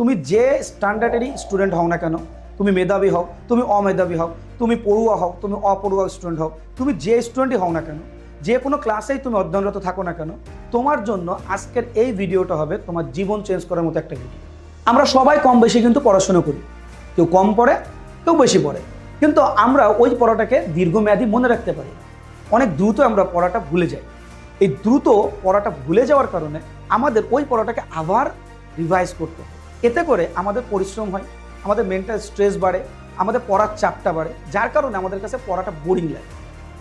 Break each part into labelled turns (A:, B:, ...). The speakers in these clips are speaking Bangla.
A: তুমি যে স্ট্যান্ডার্ডেরই স্টুডেন্ট হও না কেন, তুমি মেধাবী হও, তুমি অমেধাবী হও, তুমি পড়ুয়া হও, তুমি অপড়ুয়া স্টুডেন্ট হও, তুমি যে স্টুডেন্টই হও না কেন, যে কোনো ক্লাসেই তুমি অধ্যয়নরত থাকো না কেন, তোমার জন্য আজকের এই ভিডিওটা হবে তোমার জীবন চেঞ্জ করার মতো একটা ভিডিও আমরা সবাই কম বেশি কিন্তু পড়াশোনা করি। কেউ কম পড়ে, কেউ বেশি পড়ে। কিন্তু আমরা ওই পড়াটাকে দীর্ঘমেয়াদী মনে রাখতে পারি। অনেক দ্রুত আমরা পড়াটা ভুলে যাই। এই দ্রুত পড়াটা ভুলে যাওয়ার কারণে আমাদের ওই পড়াটাকে আবার রিভাইজ করতে হয়। এতে করে আমাদের পরিশ্রম হয় আমাদের মেন্টাল স্ট্রেস বাড়ে আমাদের পড়ার চাপটা বাড়ে যার কারণে আমাদের কাছে পড়াটা বোরিং লাগে।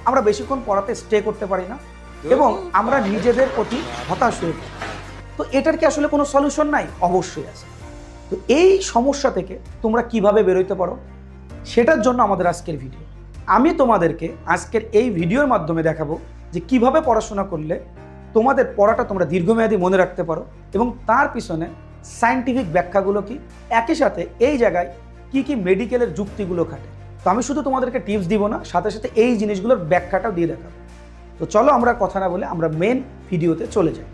A: আমরা বেশিক্ষণ পড়াতে স্টে করতে পারি না এবং আমরা নিজেদের প্রতি হতাশ হয়ে পড়ি। তো এটার কি আসলে কোনো সলিউশন নাই? অবশ্যই আছে। তো এই সমস্যা থেকে তোমরা কীভাবে বেরোতে পারো? সেটার জন্য আমাদের আজকের ভিডিও আমি তোমাদেরকে আজকের এই ভিডিওর মাধ্যমে দেখাবো যে কীভাবে পড়াশোনা করলে তোমাদের পড়াটা তোমরা দীর্ঘমেয়াদী মনে রাখতে পারো এবং তার পিছনে সায়েন্টিফিক ব্যাখ্যাগুলো কি? একই সাথে এই জায়গায় কি কি মেডিকেলের যুক্তিগুলো খাটে? তো আমি শুধু তোমাদেরকে টিপস দিব না, সাথে সাথে এই জিনিসগুলোর ব্যাখ্যাটাও দিয়ে দেখাবো। তো চলো আমরা কথা না বলে আমরা মেন ভিডিওতে চলে যাই।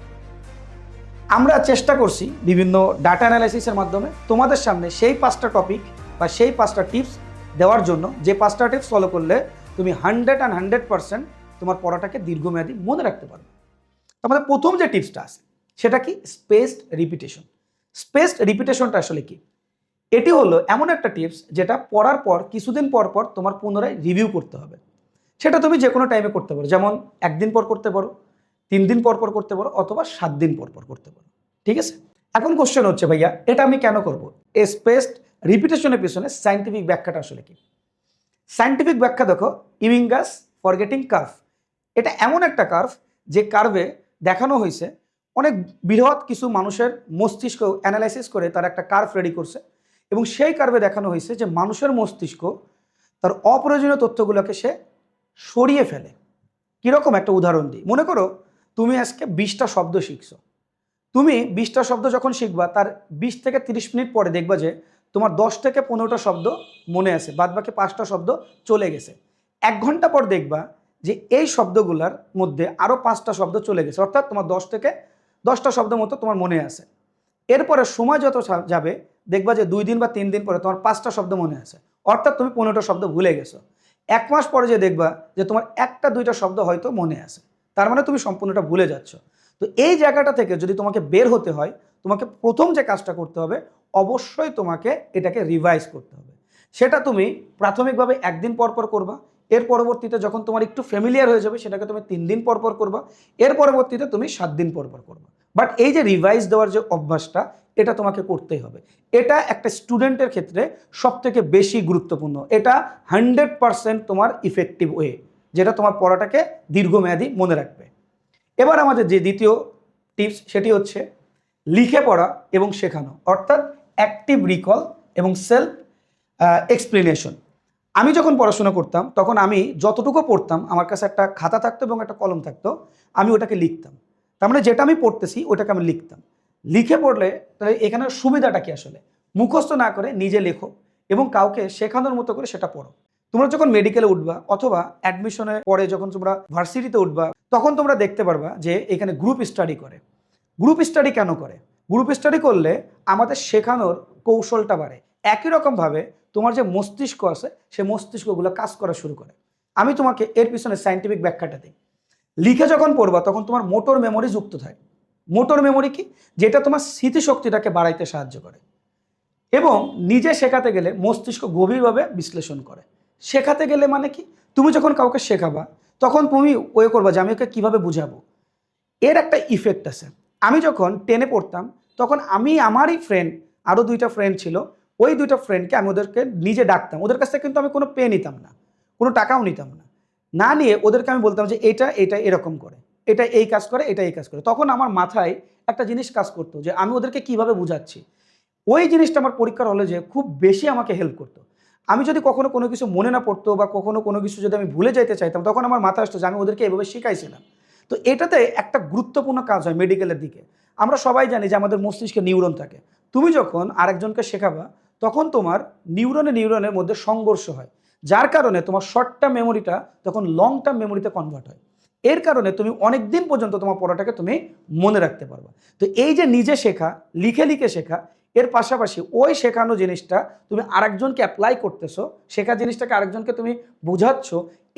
A: আমরা চেষ্টা করছি বিভিন্ন ডাটা অ্যানালাইসিসের মাধ্যমে তোমাদের সামনে সেই পাঁচটা টপিক বা সেই পাঁচটা টিপস দেওয়ার জন্য যে পাঁচটা টিপস ফলো করলে তুমি হান্ড্রেড অ্যান্ড হান্ড্রেড পার্সেন্ট তোমার পড়াটাকে দীর্ঘমেয়াদী মনে রাখতে পারবে। আমাদের প্রথম যে টিপসটা আছে, সেটা কি? স্পেসড রিপিটেশন স্পেসড রিপিটেশনটা আসলে কি? এটি হলো এমন একটা টিপস যেটা পড়ার পর, কিছুদিন পর পর তোমার পুনরায় রিভিউ করতে হবে। সেটা তুমি যে কোনো টাইমে করতে পারো। যেমন একদিন পর করতে পারো, তিন দিন পর পর করতে পারো, অথবা সাত দিন পর পর করতে পারো। ঠিক আছে? এখন কোশ্চেন হচ্ছে, ভাইয়া, এটা আমি কেন করব? এ স্পেসড রিপিটেশনের পিছনে সাইন্টিফিক ব্যাখ্যাটা আসলে কি? সাইন্টিফিক ব্যাখ্যা দেখো ইউইঙ্গাস ফরগেটিং কার্ভ এটা এমন একটা কার্ভ যে কার্ভে দেখানো হয়েছে অনেক বৃহৎ কিছু মানুষের মস্তিষ্ক অ্যানালাইসিস করে তার একটা কার্ভ রেডি করছে এবং সেই কার্ভে দেখানো হয়েছে যে মানুষের মস্তিষ্ক তার অপ্রয়োজনীয় তথ্যগুলোকে সে সরিয়ে ফেলে। কীরকম একটা উদাহরণ দিই। মনে করো, তুমি আজকে বিশটা শব্দ শিখছো। তুমি বিশটা শব্দ যখন শিখবা, তার বিশ থেকে তিরিশ মিনিট পরে দেখবা যে তোমার দশ থেকে পনেরোটা শব্দ মনে আছে বাদ বাকি পাঁচটা শব্দ চলে গেছে। এক ঘণ্টা পর দেখবা যে এই শব্দগুলোর মধ্যে আরও পাঁচটা শব্দ চলে গেছে। অর্থাৎ তোমার দশ থেকে দশটা শব্দ মতো তোমার মনে আছে। এরপরে সময় যত যাবে, দেখবা যে দুই দিন বা তিন দিন পরে তোমার পাঁচটা শব্দ মনে আছে। অর্থাৎ তুমি পনেরোটা শব্দ ভুলে গেছো। এক মাস পরে যে দেখবা যে তোমার একটা দুইটা শব্দ হয়তো মনে আছে। তার মানে তুমি সম্পূর্ণটা ভুলে যাচ্ছ। তো এই জায়গাটা থেকে যদি তোমাকে বের হতে হয়, তোমাকে প্রথম যে কাজটা করতে হবে, অবশ্যই তোমাকে এটাকে রিভাইজ করতে হবে। সেটা তুমি প্রাথমিকভাবে একদিন পর পর করবা। এর পরবর্তীতে যখন তোমার একটু ফ্যামিলিয়ার হয়ে যাবে, সেটাকে তুমি তিন দিন পর পর করবা। এর পরবর্তীতে তুমি সাত দিন পর পর করবা। বাট এই যে রিভাইজ দেওয়ার যে অভ্যাসটা, এটা তোমাকে করতেই হবে। এটা একটা স্টুডেন্টের ক্ষেত্রে সব থেকে বেশি গুরুত্বপূর্ণ। এটা হান্ড্রেড পারসেন্ট তোমার ইফেক্টিভ ওয়ে যেটা তোমার পড়াটাকে দীর্ঘমেয়াদী মনে রাখবে। এবার আমাদের যে দ্বিতীয় টিপস সেটি হচ্ছে লিখে পড়া এবং শেখানো, অর্থাৎ অ্যাক্টিভ রিকল এবং সেলফ এক্সপ্লেনেশন আমি যখন পড়াশোনা করতাম, তখন আমি যতটুকু পড়তাম, আমার কাছে একটা খাতা থাকতো এবং একটা কলম থাকতো, আমি ওটাকে লিখতাম। তার মানে যেটা আমি পড়তেছি ওটাকে আমি লিখতাম। লিখে পড়লে তাহলে এখানে সুবিধাটা কি আসলে? মুখস্থ না করে নিজে লেখো এবং কাউকে শেখানোর মতো করে সেটা পড়ো। তোমরা যখন মেডিকেলে উঠবা অথবা অ্যাডমিশনে পরে যখন তোমরা ভার্সিটিতে উঠবা, তখন তোমরা দেখতে পারবা যে এখানে গ্রুপ স্টাডি করে। গ্রুপ স্টাডি কেন করে? গ্রুপ স্টাডি করলে আমাদের শেখানোর কৌশলটা বাড়ে। একই রকমভাবে তোমার যে মস্তিষ্ক আছে, সে মস্তিষ্কগুলো কাজ করা শুরু করে। আমি তোমাকে এর পিছনে সাইন্টিফিক ব্যাখ্যাটা দিই। লিখে যখন পড়বা, তখন তোমার মোটর মেমোরি যুক্ত থাকে। মোটর মেমোরি কি? যেটা তোমার স্মৃতিশক্তিটাকে বাড়াইতে সাহায্য করে। এবং নিজে শেখাতে গেলে মস্তিষ্ক গভীরভাবে বিশ্লেষণ করে। শেখাতে গেলে মানে কি? তুমি যখন কাউকে শেখাবা, তখন তুমি ওয়ে করবা যে আমি ওকে কীভাবে বুঝাবো। এর একটা ইফেক্ট আছে। আমি যখন টেনে পড়তাম, তখন আমি, আমারই ফ্রেন্ড আরও দুইটা ফ্রেন্ড ছিল। ওই দুইটা ফ্রেন্ডকে আমি ওদেরকে নিজে ডাকতাম। ওদের কাছ থেকে কিন্তু আমি কোনো পে নিতাম না। কোনো টাকাও নিতাম না। না নিয়ে ওদেরকে আমি বলতাম যে এটা এটা এরকম করে। এটা এই কাজ করে, এটা এই কাজ করে। তখন আমার মাথায় একটা জিনিস কাজ করতো যে আমি ওদেরকে কীভাবে বুঝাচ্ছি। ওই জিনিসটা আমার পরীক্ষার হলে যে খুব বেশি আমাকে হেল্প করতো। আমি যদি কখনো কোনো কিছু মনে না পড়তো বা কখনো কোনো কিছু যদি আমি ভুলে যাইতে চাইতাম, তখন আমার মাথা আসতো যে আমি ওদেরকে এভাবে শিখাইছিলাম। তো এটাতে একটা গুরুত্বপূর্ণ কাজ হয় মেডিকেলের দিকে। আমরা সবাই জানি যে আমাদের মস্তিষ্কে নিউরন থাকে। তুমি যখন আরেকজনকে শেখাবা, তখন তোমার নিউরনে নিউরনের মধ্যে সংঘর্ষ হয়। যার কারণে তোমার শর্ট টার্ম মেমোরিটা তখন লং টার্ম মেমোরিতে কনভার্ট হয়। এর কারণে তুমি অনেক দিন পর্যন্ত তোমার পড়াটাকে তুমি মনে রাখতে পারবা। তো এই যে নিজে শেখা, লিখে লিখে শেখা, এর পাশাপাশি ওই শেখানো জিনিসটা তুমি আরেকজনকে অ্যাপ্লাই করতেছো, শেখা জিনিসটাকে আরেকজনকে তুমি বোঝাচ্ছ,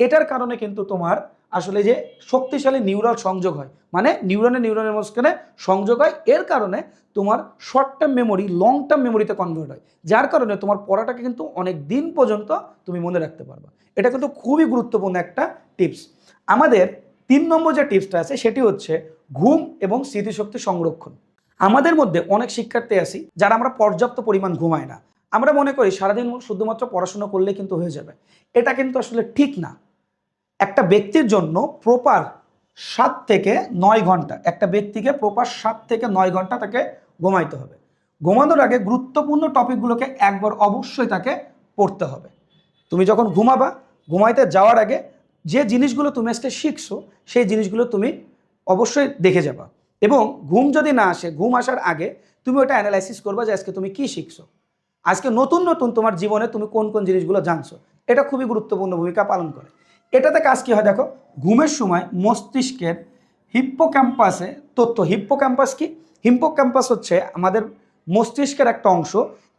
A: এটার কারণে কিন্তু তোমার আসলে যে শক্তিশালী নিউরাল সংযোগ হয়। মানে নিউরনে নিউরনের মাঝখানে সংযোগ হয়। এর কারণে তোমার short term memory long term মেমোরিতে convert হয়। যার কারণে তোমার পড়াটাকে কিন্তু অনেক দিন পর্যন্ত তুমি মনে রাখতে পারবা। এটা কিন্তু খুবই গুরুত্বপূর্ণ একটা টিপস আমাদের তিন নম্বর যে টিপসটা আছে, সেটি হচ্ছে ঘুম এবং স্মৃতিশক্তি সংরক্ষণ। আমাদের মধ্যে অনেক শিক্ষার্থী আছি, যারা আমরা পর্যাপ্ত পরিমাণ ঘুমায় না। আমরা মনে করি সারাদিন শুধুমাত্র পড়াশোনা করলে কিন্তু হয়ে যাবে। এটা কিন্তু আসলে ঠিক না। একটা ব্যক্তির জন্য প্রপার সাত থেকে নয় ঘণ্টা, একটা ব্যক্তিকে প্রপার সাত থেকে নয় ঘণ্টা তাকে ঘুমাইতে হবে। ঘুমানোর আগে গুরুত্বপূর্ণ টপিকগুলোকে একবার অবশ্যই তাকে পড়তে হবে। তুমি যখন ঘুমাবা, ঘুমাইতে যাওয়ার আগে যে জিনিসগুলো তুমি আজকে শিখছো, সেই জিনিসগুলো তুমি অবশ্যই দেখে যাবা। এবং ঘুম যদি না আসে, ঘুম আসার আগে তুমি ওটা অ্যানালাইসিস করবা যে আজকে তুমি কি শিখছো। আজকে নতুন নতুন তোমার জীবনে তুমি কোন কোন জিনিসগুলো জানছো। এটা খুবই গুরুত্বপূর্ণ ভূমিকা পালন করে। এটাতে কাজ কি হয় দেখো? ঘুমের সময় মস্তিষ্কের হিপ্পো ক্যাম্পাসে তথ্য হিপ্পোক্যাম্পাস কি? হিপ্পোক্যাম্পাস হচ্ছে আমাদের মস্তিষ্কের একটা অংশ,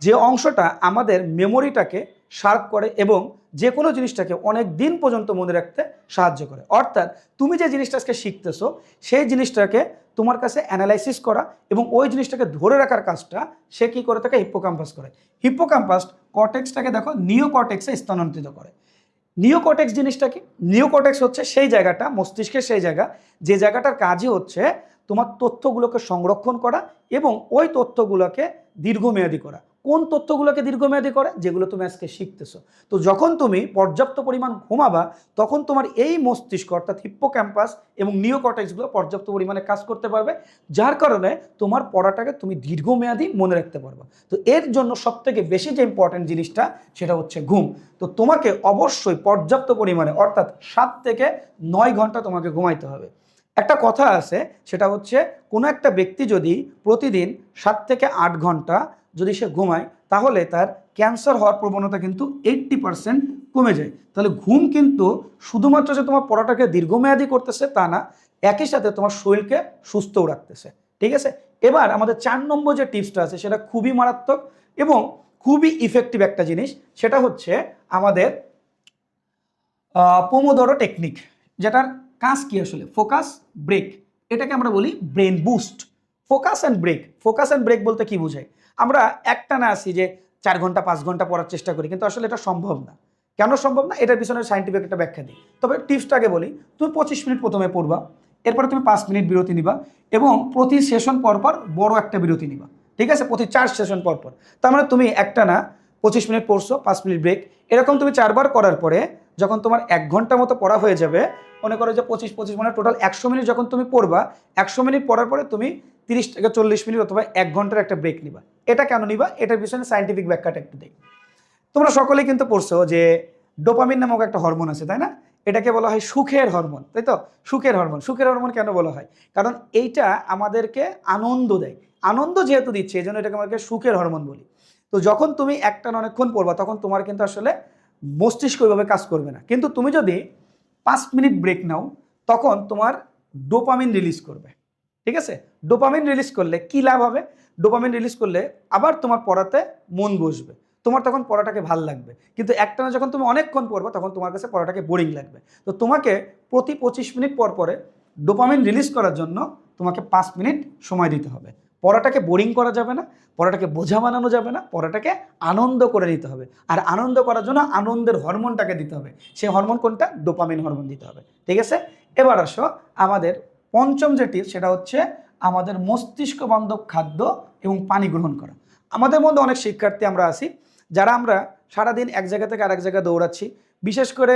A: যে অংশটা আমাদের মেমোরিটাকে শার্প করে এবং যে কোনো জিনিসটাকে অনেক দিন পর্যন্ত মনে রাখতে সাহায্য করে। অর্থাৎ তুমি যে জিনিসটা আজকে শিখতেছো, সেই জিনিসটাকে তোমার কাছে অ্যানালাইসিস করা এবং ওই জিনিসটাকে ধরে রাখার কাজটা সে কী করে থাকে? হিপ্পোক্যাম্পাস করে। হিপ্পোক্যাম্পাস কর্টেক্সটাকে দেখো নিও কর্টেক্সে স্থানান্তরিত করে। নিওকটেক্স জিনিসটা কি? নিওকটেক্স হচ্ছে সেই জায়গাটা, মস্তিষ্কের সেই জায়গা, যে জায়গাটার কাজই হচ্ছে তোমার তথ্যগুলোকে সংরক্ষণ করা এবং ওই তথ্যগুলোকে দীর্ঘমেয়াদী করা। কোন তথ্যগুলোকে দীর্ঘমেয়াদী করে? যেগুলো তুমি আজকে শিখতেছো। তো যখন তুমি পর্যাপ্ত পরিমাণ ঘুমাবা, তখন তোমার এই মস্তিষ্ক, অর্থাৎ হিপ্পো ক্যাম্পাস এবং নিওকটেক্সগুলো পর্যাপ্ত পরিমাণে কাজ করতে পারবে। যার কারণে তোমার পড়াটাকে তুমি দীর্ঘমেয়াদী মনে রাখতে পারবে। তো এর জন্য সবথেকে বেশি যে ইম্পর্টেন্ট জিনিসটা, সেটা হচ্ছে ঘুম। তো তোমাকে অবশ্যই পর্যাপ্ত পরিমাণে, অর্থাৎ সাত থেকে নয় ঘণ্টা তোমাকে ঘুমাইতে হবে। একটা কথা আছে, সেটা হচ্ছে কোনো একটা ব্যক্তি যদি প্রতিদিন সাত থেকে আট ঘণ্টা যদি সে ঘুমায়, তাহলে তার ক্যান্সার হওয়ার প্রবণতা কিন্তু এইট্টি পার্সেন্ট কমে যায়। তাহলে ঘুম কিন্তু শুধুমাত্র যে তোমার পড়াটাকে দীর্ঘমেয়াদী করতেছে, তা না, একই সাথে তোমার শরীরকে সুস্থও রাখতেছে। ঠিক আছে? এবার আমাদের চার নম্বর যে টিপসটা আছে, সেটা খুবই মারাত্মক এবং খুবই ইফেক্টিভ একটা জিনিস, সেটা হচ্ছে আমাদের পোমোদরো টেকনিক যেটার কাজ কি আসলে? ফোকাস ব্রেক এটাকে আমরা বলি brain boost focus and break focus and break বলতে কি বোঝায়? আমরা একটা না আসি যে চার ঘণ্টা, পাঁচ ঘণ্টা পড়ার চেষ্টা করি, কিন্তু আসলে এটা সম্ভব না। কেন সম্ভব না? এটার পিছনে সাইন্টিফিক একটা ব্যাখ্যা দিই। তবে টিপসটাকে বলি তুমি পঁচিশ মিনিট প্রথমে পড়বা, এরপরে তুমি পাঁচ মিনিট বিরতি নিবা এবং প্রতি সেশন পরপর পর বড় একটা বিরতি নিবা। ঠিক আছে? প্রতি চার সেশন পর পর। তার মানে তুমি একটা না পঁচিশ মিনিট পড়ছো, পাঁচ মিনিট ব্রেক এরকম তুমি চারবার করার পরে যখন তোমার এক ঘণ্টা মতো পড়া হয়ে যাবে, মনে করো যে পঁচিশ পঁচিশ মানে টোটাল একশো মিনিট যখন তুমি পড়বা, একশো মিনিট পড়ার পরে তুমি তিরিশ থেকে চল্লিশ মিনিট অথবা এক ঘণ্টার একটা ব্রেক নিবা। এটা কেন নিবা? এটার পিছনে সাইন্টিফিক ব্যাখ্যাটা একটু দেই। তোমরা সকলেই কিন্তু পড়ছো যে ডোপামিন নামক একটা হরমোন আছে, তাই না? এটাকে বলা হয় সুখের হরমোন তাই তো? সুখের হরমোন সুখের হরমোন কেন বলা হয়? কারণ এইটা আমাদেরকে আনন্দ দেয়। আনন্দ যেহেতু দিচ্ছে এই জন্য এটাকে আমাদেরকে সুখের হরমোন বলি। তো যখন তুমি একটা অনেকক্ষণ পড়বা, তখন তোমার কিন্তু আসলে মস্তিষ্ক ওইভাবে কাজ করবে না। কিন্তু তুমি যদি পাঁচ মিনিট ব্রেক নাও, তখন তোমার ডোপামিন রিলিজ করবে। ঠিক আছে? ডোপামিন রিলিজ করলে কি লাভ হবে? ডোপামিন রিলিজ করলে আবার তোমার পড়াতে মন বসবে। তোমার তখন পড়াটাকে ভালো লাগবে। কিন্তু একটানা যখন তুমি অনেকক্ষণ পড়বে, তখন তোমার কাছে পড়াটাকে বোরিং লাগবে। তো তোমাকে প্রতি পঁচিশ মিনিট পর পরে ডোপামিন রিলিজ করার জন্য তোমাকে পাঁচ মিনিট সময় দিতে হবে। পড়াটাকে বোরিং করা যাবে না, পড়াটাকে বোঝা বানানো যাবে না, পড়াটাকে আনন্দ করে নিতে হবে। আর আনন্দ করার জন্য আনন্দের হরমোনটাকে দিতে হবে। সেই হরমোন কোনটা? ডোপামিন হরমোন দিতে হবে। ঠিক আছে? এবার আসো আমাদের পঞ্চম যে টিপস সেটা হচ্ছে আমাদের মস্তিষ্ক বান্ধব খাদ্য এবং পানি গ্রহণ করা। আমাদের মধ্যে অনেক শিক্ষার্থী আমরা আছি, যারা আমরা সারাদিন এক জায়গা থেকে আরেক জায়গায় দৌড়াচ্ছি। বিশেষ করে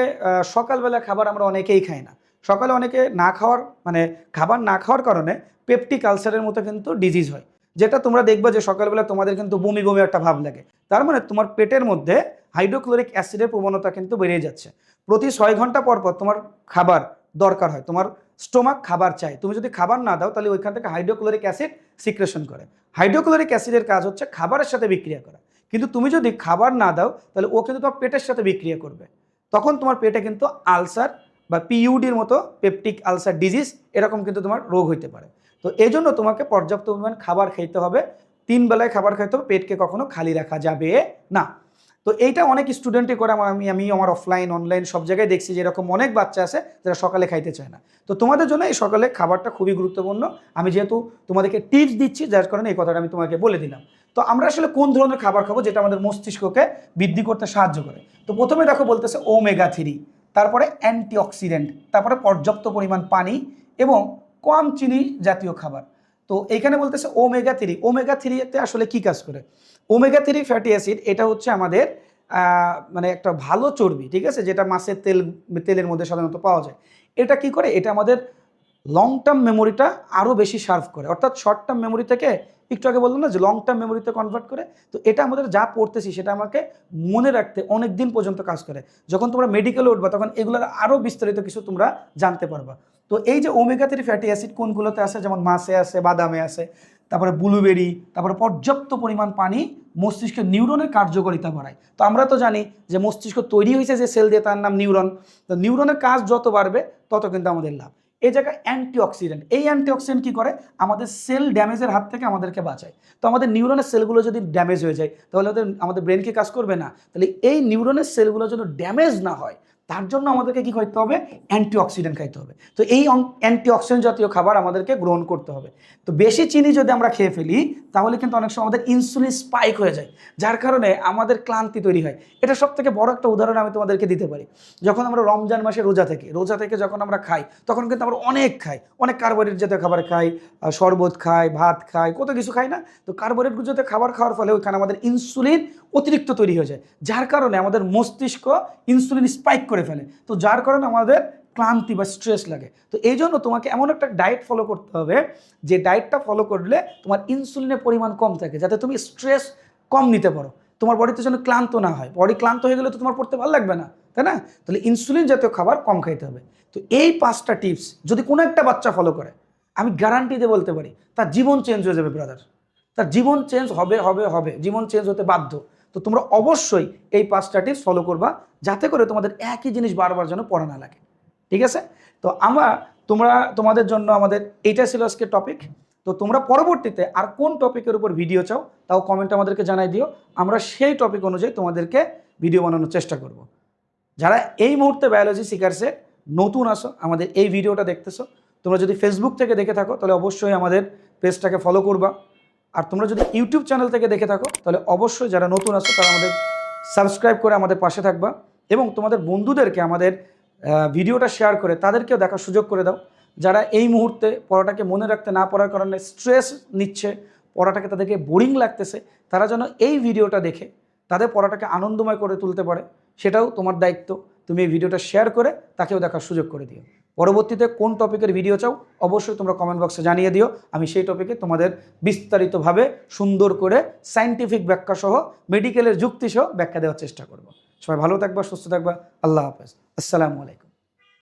A: সকালবেলা খাবার আমরা অনেকেই খাই না। সকালে অনেকে না খাওয়ার মানে খাবার না খাওয়ার কারণে পেপটিক আলসারের মতো কিন্তু ডিজিজ হয়। যেটা তোমরা দেখবে যে সকালবেলা তোমাদের কিন্তু বমি বমি একটা ভাব লাগে। তার মানে তোমার পেটের মধ্যে হাইড্রোক্লোরিক অ্যাসিডের প্রবণতা কিন্তু বেড়ে যাচ্ছে। প্রতি ছয় ঘণ্টা পর পর তোমার খাবার দরকার হয়। তোমার স্টোমাক খাবার চাই তুমি যদি খাবার না দাও, তাহলে ওইখান থেকে হাইড্রোক্লোরিক অ্যাসিড সিক্রেশন করে। হাইড্রোক্লোরিক অ্যাসিডের কাজ হচ্ছে খাবারের সাথে বিক্রিয়া করা। কিন্তু তুমি যদি খাবার না দাও, তাহলে ও কিন্তু তোমার পেটের সাথে বিক্রিয়া করবে। তখন তোমার পেটে কিন্তু আলসার বা পিইউডির মতো পেপটিক আলসার ডিজিজ এরকম কিন্তু তোমার রোগ হইতে পারে। তো এই জন্য তোমাকে পর্যাপ্ত পরিমাণ খাবার খেতে হবে। তিন বেলায় খাবার খাইতে হবে, পেটকে কখনো খালি রাখা যাবে না। তো এইটা অনেক স্টুডেন্টই করে, আমার আমি আমি আমার অফলাইন অনলাইন সব জায়গায় দেখছি যে এরকম অনেক বাচ্চা আছে যারা সকালে খাইতে চায় না। তো তোমাদের জন্য এই সকালে খাবারটা খুবই গুরুত্বপূর্ণ। আমি যেহেতু তোমাদেরকে টিপস দিচ্ছি, যার কারণে এই কথাটা আমি তোমাকে বলে দিলাম। তো আমরা আসলে কোন ধরনের খাবার খাব যেটা আমাদের মস্তিষ্ককে বৃদ্ধি করতে সাহায্য করে? তো প্রথমে দেখো বলতেছে ওমেগা থ্রি তারপরে অ্যান্টিঅক্সিডেন্ট তারপরে পর্যাপ্ত পরিমাণ পানি এবং কম চিনি জাতীয় খাবার। তো এইখানে বলতেছে ওমেগা থ্রি ওমেগা থ্রিতে আসলে কি কাজ করে? ওমেগা থ্রি ফ্যাটি অ্যাসিড এটা হচ্ছে আমাদের মানে একটা ভালো চর্বি, ঠিক আছে? যেটা মাছের তেল, তেলের মধ্যে সাধারণত পাওয়া যায়। এটা কি করে? এটা আমাদের লং টার্ম মেমোরিটা আরও বেশি সার্ভ করে। অর্থাৎ শর্ট টার্ম মেমোরি থেকে একটু আগে বললাম না যে লং টার্ম মেমোরিতে কনভার্ট করে। তো এটা আমাদের যা পড়তেছি সেটা আমাকে মনে রাখতে অনেক দিন পর্যন্ত কাজ করে। যখন তোমরা মেডিকেলে উঠবা তখন এগুলোর আরও বিস্তারিত কিছু তোমরা জানতে পারবা। তো এই যে ওমেগা থ্রি ফ্যাটি অ্যাসিড কোনগুলোতে আছে যেমন মাছে আছে বাদামে আছে তারপরে ব্লুবেরি তারপরে পর্যাপ্ত পরিমাণ পানি মস্তিষ্কের নিউরনের কার্যকারিতা বাড়ায়। তো আমরা তো জানি যে মস্তিষ্ক তৈরি হয়েছে যে সেল দিয়ে, তার নাম নিউরন তো নিউরনের কাজ যত বাড়বে, তত কিন্তু আমাদের লাভ। এই জায়গায় অ্যান্টিঅক্সিডেন্ট এই অ্যান্টিঅক্সিডেন্ট কী করে? আমাদের সেল ড্যামেজের হাত থেকে আমাদেরকে বাঁচায়। তো আমাদের নিউরনের সেলগুলো যদি ড্যামেজ হয়ে যায়, তাহলে ওদের, আমাদের ব্রেনকে কাজ করবে না? তাহলে এই নিউরনের সেলগুলো যেন ড্যামেজ না হয় তার জন্য আমাদেরকে কি খাইতে হবে? অ্যান্টিঅক্সিডেন্ট খাইতে হবে। তো এই অ্যান্টিঅক্সিডেন্ট জাতীয় খাবার আমাদেরকে গ্রহণ করতে হবে। তো বেশি চিনি যদি আমরা খেয়ে ফেলি, তাহলে কিন্তু অনেক সময় আমাদের ইনসুলিন স্পাইক হয়ে যায়, যার কারণে আমাদের ক্লান্তি তৈরি হয়। এটা সব থেকে বড় একটা উদাহরণ আমি তোমাদেরকে দিতে পারি। যখন আমরা রমজান মাসে রোজা থেকে রোজা থেকে যখন আমরা খাই, তখন কিন্তু আমরা অনেক খাই। অনেক কার্বোহাইড্রেট জাতীয় খাবার খাই শরবত খাই, ভাত খাই, কত কিছু খাই না? তো কার্বোহাইড্রেট জাতীয় খাবার খাওয়ার ফলে ওইখানে আমাদের ইনসুলিন অতিরিক্ত তৈরি হয়ে যায়, যার কারণে আমাদের মস্তিষ্ক ইনসুলিন স্পাইক করে ফেলে। তো যার কারণে আমাদের ক্লান্তি বা স্ট্রেস লাগে। তো এই জন্য তোমাকে এমন একটা ডায়েট ফলো করতে হবে, যে ডায়েটটা ফলো করলে তোমার ইনসুলিনের পরিমাণ কম থাকে, যাতে তুমি স্ট্রেস কম নিতে পারো। তোমার বডিতে যেন ক্লান্ত না হয়। বডি ক্লান্ত হয়ে গেলে তো তোমার পড়তে ভালো লাগবে না, তাই না? তাহলে ইনসুলিন জাতীয় খাবার কম খাইতে হবে। তো এই পাঁচটা টিপস যদি কোনো একটা বাচ্চা ফলো করে, আমি গ্যারান্টি দিয়ে বলতে পারি, তার জীবন চেঞ্জ হয়ে যাবে ব্রাদার তার জীবন চেঞ্জ হবে হবে হবে। জীবন চেঞ্জ হতে বাধ্য। তো তোমরা অবশ্যই এই পাঁচটা টিপস ফলো করবা, যাতে করে তোমাদের একই জিনিস বারবার যেন পড়া না লাগে। ঠিক আছে? তো আমরা, তোমরা, তোমাদের জন্য আমাদের এইটা ছিল আজকে টপিক তো তোমরা পরবর্তীতে আর কোন টপিকের উপর ভিডিও চাও, তাও কমেন্ট আমাদেরকে জানাই দিও। আমরা সেই টপিক অনুযায়ী তোমাদেরকে ভিডিও বানানোর চেষ্টা করব। যারা এই মুহূর্তে বায়োলজি শিকারসে নতুন আসো আমাদের এই ভিডিওটা দেখতেছো, তোমরা যদি ফেসবুক থেকে দেখে থাকো, তাহলে অবশ্যই আমাদের পেজটাকে ফলো করবা। আর তোমরা যদি ইউটিউব চ্যানেল থেকে দেখে থাকো, তাহলে অবশ্যই যারা নতুন আসো তারা আমাদের সাবস্ক্রাইব করে আমাদের পাশে থাকবা এবং তোমাদের বন্ধুদেরকে আমাদের ভিডিওটা শেয়ার করে তাদেরকেও দেখার সুযোগ করে দাও। যারা এই মুহূর্তে পড়াটাকে মনে রাখতে না পারার কারণে স্ট্রেস নিচ্ছে, পড়াটাকে তাদেরকে বোরিং লাগতেছে, তারা যেন এই ভিডিওটা দেখে তাদের পড়াটাকে আনন্দময় করে তুলতে পারে, সেটাও তোমার দায়িত্ব। তুমি এই ভিডিওটা শেয়ার করে তাকেও দেখার সুযোগ করে দিও। পরবর্তীতে কোন টপিকের ভিডিও চাও, অবশ্যই তোমরা কমেন্ট বক্সে জানিয়ে দিও। আমি সেই টপিকে তোমাদের বিস্তারিতভাবে সুন্দর করে সাইন্টিফিক ব্যাখ্যা সহ মেডিকেলের যুক্তি সহ ব্যাখ্যা দেওয়ার চেষ্টা করব। সবাই ভালো থাকবা, সুস্থ থাকবা। আল্লাহ হাফেজ। আসসালামু আলাইকুম।